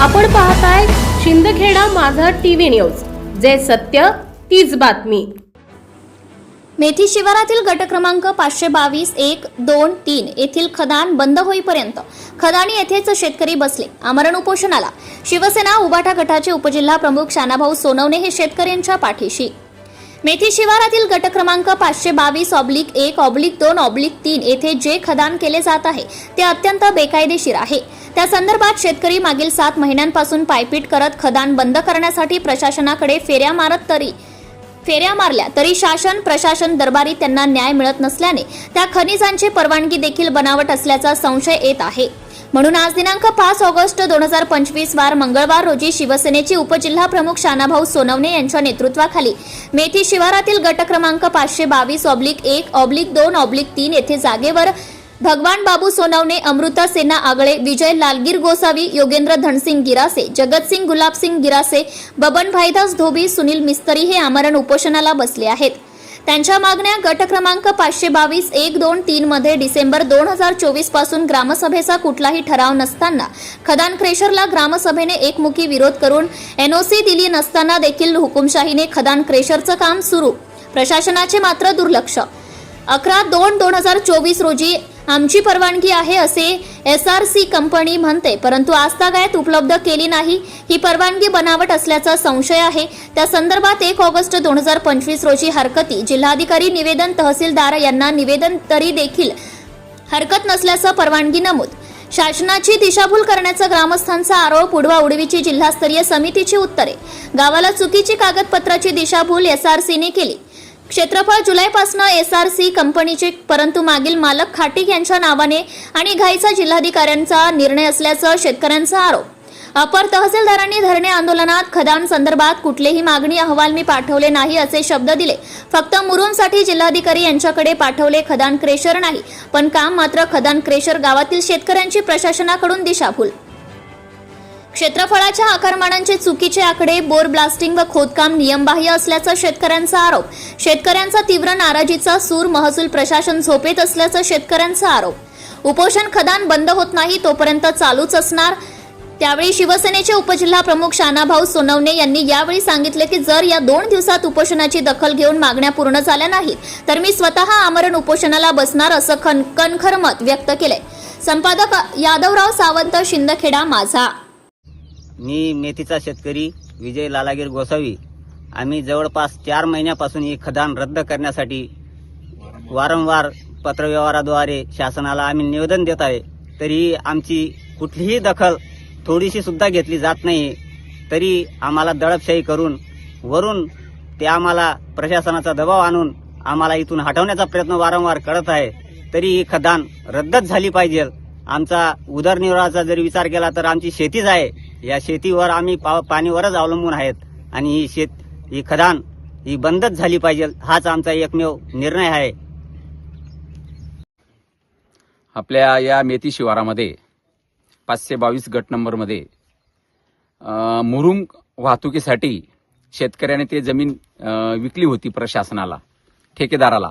आपण पाहताय शिंदखेडा माझा टीव्ही न्यूज. जे सत्य तीच बातमी. मेथी शिवारातील गट क्रमांक पाचशे बावीस एक दोन तीन येथील खदान बंद होईपर्यंत खदानी येथेच शेतकरी बसले. आमरण उपोषणाला शिवसेना उबाटा गटाचे उपजिल्हा प्रमुख शानाभाऊ सोनवणे हे शेतकऱ्यांच्या पाठीशी. मेथी शिवारातील गट क्रमांक पाचशे बावीस ऑब्लिक एक ऑब्लिक दोन ऑब्लिक तीन येथे जे खदान केले जात आहे ते अत्यंत बेकायदेशीर आहे. त्या संदर्भात शेतकरी मागील सात महिन्यांपासून पायपीट करत खदान बंद करण्यासाठी प्रशासनाकडे फेऱ्या मारत तरी फेऱ्या मारल्या तरी शासन प्रशासन दरबारी त्यांना न्याय मिळत नसल्याने त्या खनिजांची परवानगी देखील बनावट असल्याचा संशय येत आहे. म्हणून आज दिनांक पाच ऑगस्ट दोन हजार पंचवीस वार मंगळवार रोजी शिवसेनेचे उपजिल्हा प्रमुख शानाभाऊ सोनवणे यांच्या नेतृत्वाखाली मेथी शिवारातील गट क्रमांक पाचशे बावीस ऑब्लिक एक ऑब्लिक दोन ऑब्लिक तीन येथे जागेवर भगवान बाबू सोनवणे अमृता सेना आगळे विजय लालगीर गोसावी योगेंद्र धनसिंग गिरासे जगतसिंग गुलाबसिंग गिरासे बबन भाईदास धोबी सुनील मिस्तरी हे आमरण उपोषणाला बसले आहेत. त्यांच्या मागण्या गट क्रमांक पाचशे बावीस एक दोन तीन मध्ये डिसेंबर दोन हजार चोवीसपासून ग्रामसभेचा कुठलाही ठराव नसताना खदान क्रेशरला ग्रामसभेने एकमुखी विरोध करून एनओसी दिली नसताना देखील हुकुमशाहीने खदान क्रेशरचं काम सुरू. प्रशासनाचे मात्र दुर्लक्ष. अकरा दोन दोन हजार चोवीस रोजी आमची परवानगी आहे असे एस आर सी कंपनी म्हणते परंतु आजतागायत उपलब्ध केली नाही. ही परवानगी बनावट असल्याचा संशय आहे. त्या संदर्भात एक ऑगस्ट दोन हजार पंचवीस रोजी हरकती जिल्हाधिकारी निवेदन तहसीलदार यांना निवेदन तरी देखील हरकत नसल्याचं परवानगी नमूद. शासनाची दिशाभूल करण्याचा ग्रामस्थांचा आरोप उडवा उडवीची जिल्हास्तरीय समितीची उत्तरे. गावाला चुकीची कागदपत्राची दिशाभूल एस आर सीने केली. क्षेत्रफळ जुलैपासून एस आर सी कंपनीचे परंतु मागील मालक खाटीक यांच्या नावाने आणि घाईचा जिल्हाधिकाऱ्यांचा निर्णय असल्याचं शेतकऱ्यांचा आरोप. अपर तहसीलदारांनी धरणे आंदोलनात खदान संदर्भात कुठलेही मागणी अहवाल मी पाठवले नाही असे शब्द दिले. फक्त मुरुमसाठी जिल्हाधिकारी यांच्याकडे पाठवले खदान क्रेशर नाही पण काम मात्र खदान क्रेशर गावातील शेतकऱ्यांची प्रशासनाकडून दिशाभूल. क्षेत्रफळाच्या आकारमानांचे चुकीचे आकडे बोर ब्लास्टिंग व खोदकाम नियमबाह्य असल्याचा शेतकऱ्यांचा आरोप. शेतकऱ्यांचा तीव्र नाराजीचा सूर महसूल प्रशासन झोपेत असल्याचा शेतकऱ्यांचा आरोप. उपोषण खदान बंद होत नाही तोपर्यंत चालूच असणार. त्यावेळी शिवसेनेचे उपजिल्हा प्रमुख शानाभाऊ सोनवणे यांनी यावेळी सांगितले की जर या दोन दिवसात उपोषणाची दखल घेऊन मागण्या पूर्ण झाल्या नाहीत तर मी स्वतः आमरण उपोषणाला बसणार असं खन कणखर मत व्यक्त केले संपादक यादवराव सावंत शिंदखेडा माझा. मी मेथीचा शेतकरी विजय लालागीर गोसावी. आम्ही जवळपास चार महिन्यापासून ही खदान रद्द करण्यासाठी वारंवार पत्रव्यवहाराद्वारे शासनाला आम्ही निवेदन देत आहे. तरी आमची कुठलीही दखल थोडीशी सुद्धा घेतली जात नाही. तरी आम्हाला दडपशाही करून वरून ते आम्हाला प्रशासनाचा दबाव आणून आम्हाला इथून हटवण्याचा प्रयत्न वारंवार करत आहे. तरी ही खदान रद्दच झाली पाहिजे. आमचा उदरनिर्वाहाचा जर विचार केला तर आमची शेतीच आहे. या शेतीवर आम्ही पा पाणीवरच अवलंबून आहेत. आणि ही शेत ही खदान ही बंदच झाली पाहिजे हाच आमचा एकमेव निर्णय आहे. आपल्या या मेथी शिवारामध्ये पाचशे बावीस गट नंबरमध्ये मुरुम वाहतुकीसाठी शेतकऱ्याने ते जमीन विकली होती प्रशासनाला ठेकेदाराला.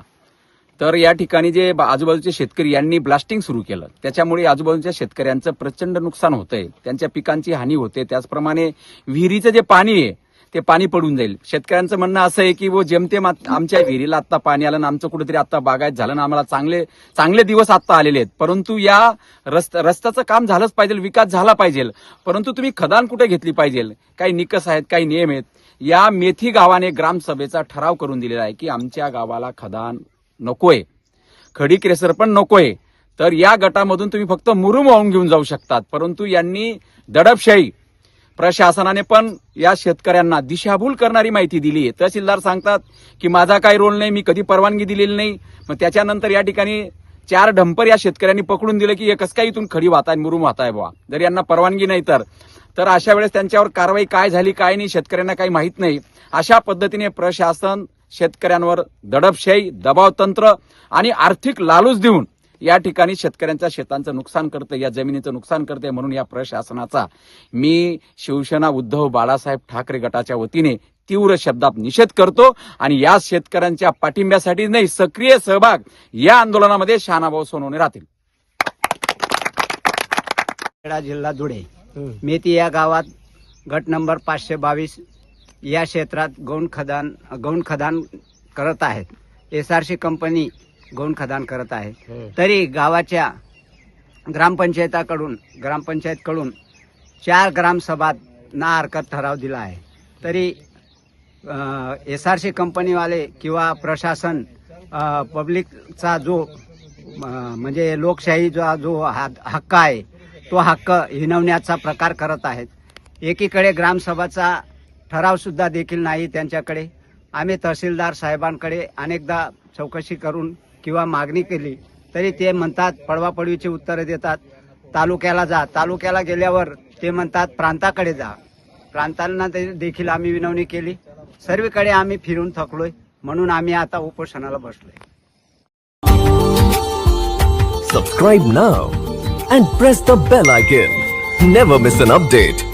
तर या ठिकाणी जे बा- आजूबाजूचे शेतकरी यांनी ब्लास्टिंग सुरू केलं. त्याच्यामुळे आजूबाजूच्या शेतकऱ्यांचं प्रचंड नुकसान होतंय. त्यांच्या पिकांची हानी होते. त्याचप्रमाणे विहिरीचं जे पाणी आहे ते पाणी पडून जाईल. शेतकऱ्यांचं म्हणणं असं आहे की वो जेमतेम आत- आमच्या विहिरीला आता पाणी आलं ना आमचं कुठेतरी आता बागायत झालं ना आम्हाला चांगले चांगले दिवस आता आलेले आहेत. परंतु या रस्त रस्त्याचं काम झालंच पाहिजे विकास झाला पाहिजे. परंतु तुम्ही खदान कुठे घेतली पाहिजे? काही निकष आहेत काही नियम आहेत. या मेथी गावाने ग्रामसभेचा ठराव करून दिलेला आहे की आमच्या गावाला खदान नकोय. खडी क्रेसर पण नकोय. तर या गटामधून तुम्ही फक्त मुरुम वाहून घेऊन जाऊ शकतात. परंतु यांनी दडपशाही प्रशासनाने पण या शेतकऱ्यांना दिशाभूल करणारी माहिती दिली आहे. तहसीलदार सांगतात की माझा काही रोल नाही मी कधी परवानगी दिलेली नाही. मग त्याच्यानंतर या ठिकाणी चार डंपर या शेतकऱ्यांनी पकडून दिलं की हे कसं काय इथून खडी वाहताय मुरुम वाहताय बुवा? जर यांना परवानगी नाही तर. तर अशा वेळेस त्यांच्यावर कारवाई काय झाली काय नाही शेतकऱ्यांना काही माहीत नाही. अशा पद्धतीने प्रशासन शेतकऱ्यांवर दडपशाही दबाव तंत्र आणि आर्थिक लालूच देऊन या ठिकाणी शेतकऱ्यांच्या शेतांचं नुकसान करतं या जमिनीचं नुकसान करते म्हणून या प्रशासनाचा मी शिवसेना उद्धव बाळासाहेब ठाकरे गटाच्या वतीने तीव्र शब्दात निषेध करतो आणि या शेतकऱ्यांच्या पाठिंब्यासाठी नाही सक्रिय सहभाग या आंदोलनामध्ये शहानाभाऊ सोनवणे राहतील. खेडा जिल्हा धुळे. मेथी या गावात गट नंबर पाचशे बावीस या क्षेत्रात गौण खदान गौण खदान करत आहेत. एस आर सी कंपनी गौण खदान करत आहे. तरी गावाच्या ग्रामपंचायताकडून ग्रामपंचायतकडून चार ग्रामसभात ना हरकत ठराव दिला आहे. तरी एस आर सी कंपनीवाले किंवा प्रशासन पब्लिकचा जो म्हणजे लोकशाहीचा जो हा- हक्क आहे तो हक्क हिनवण्याचा प्रकार करत आहेत. एकीकडे ग्रामसभाचा ठराव सुद्धा देखील नाही त्यांच्याकडे. आम्ही तहसीलदार साहेबांकडे अनेकदा चौकशी करून किंवा मागणी केली तरी ते म्हणतात पडवापडवीची उत्तरं देतात. तालुक्याला जा. तालुक्याला गेल्यावर ते म्हणतात प्रांताकडे जा. प्रांतांना ते देखील आम्ही विनवणी केली. सर्वीकडे आम्ही फिरून थकलोय म्हणून आम्ही आता उपोषणाला बसलोय. Subscribe now and press the bell icon never miss an update